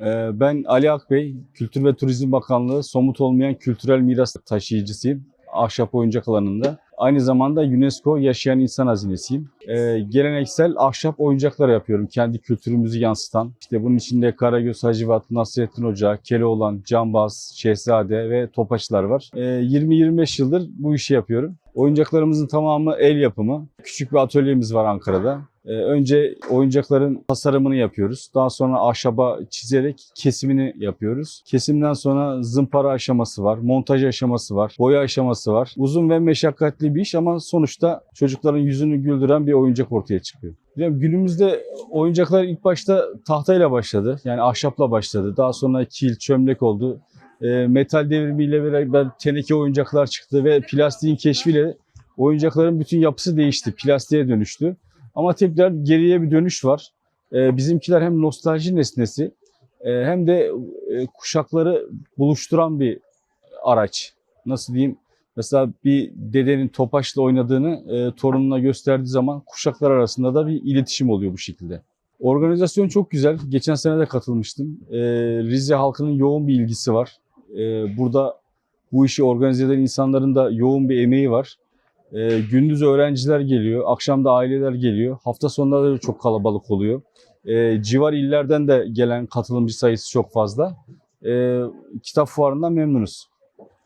Ee, Ben Ali Akbey, Kültür ve Turizm Bakanlığı somut olmayan kültürel miras taşıyıcısıyım. Ahşap oyuncak alanında. Aynı zamanda UNESCO Yaşayan İnsan Hazinesiyim. Ee, geleneksel ahşap oyuncaklar yapıyorum. Kendi kültürümüzü yansıtan. İşte bunun içinde Karagöz, Hacivat, Nasrettin Hoca, Keloğlan, Cambaz, Şehzade ve Topaçlar var. Ee, 20-25 yıldır bu işi yapıyorum. Oyuncaklarımızın tamamı el yapımı. Küçük bir atölyemiz var Ankara'da. Ee, Önce oyuncakların tasarımını yapıyoruz. Daha sonra ahşaba çizerek kesimini yapıyoruz. Kesimden sonra zımpara aşaması var, montaj aşaması var, boya aşaması var. Uzun ve meşakkatli bir iş ama sonuçta çocukların yüzünü güldüren bir oyuncak ortaya çıkıyor. Günümüzde oyuncaklar ilk başta tahtayla başladı. Yani ahşapla başladı. Daha sonra kil, çömlek oldu. E, metal devrimiyle beraber teneke oyuncaklar çıktı ve plastiğin keşfiyle oyuncakların bütün yapısı değişti. Plastiğe dönüştü. Ama tekrar geriye bir dönüş var. E, bizimkiler hem nostalji nesnesi e, hem de e, kuşakları buluşturan bir araç. Nasıl diyeyim? Mesela bir dedenin topaçla oynadığını torununa gösterdiği zaman kuşaklar arasında da bir iletişim oluyor bu şekilde. Organizasyon çok güzel. Geçen sene de katılmıştım. Rize halkının yoğun bir ilgisi var. E, burada bu işi organize eden insanların da yoğun bir emeği var. E, gündüz öğrenciler geliyor, akşam da aileler geliyor. Hafta sonları da çok kalabalık oluyor. E, civar illerden de gelen katılımcı sayısı çok fazla. Kitap fuarından memnunuz.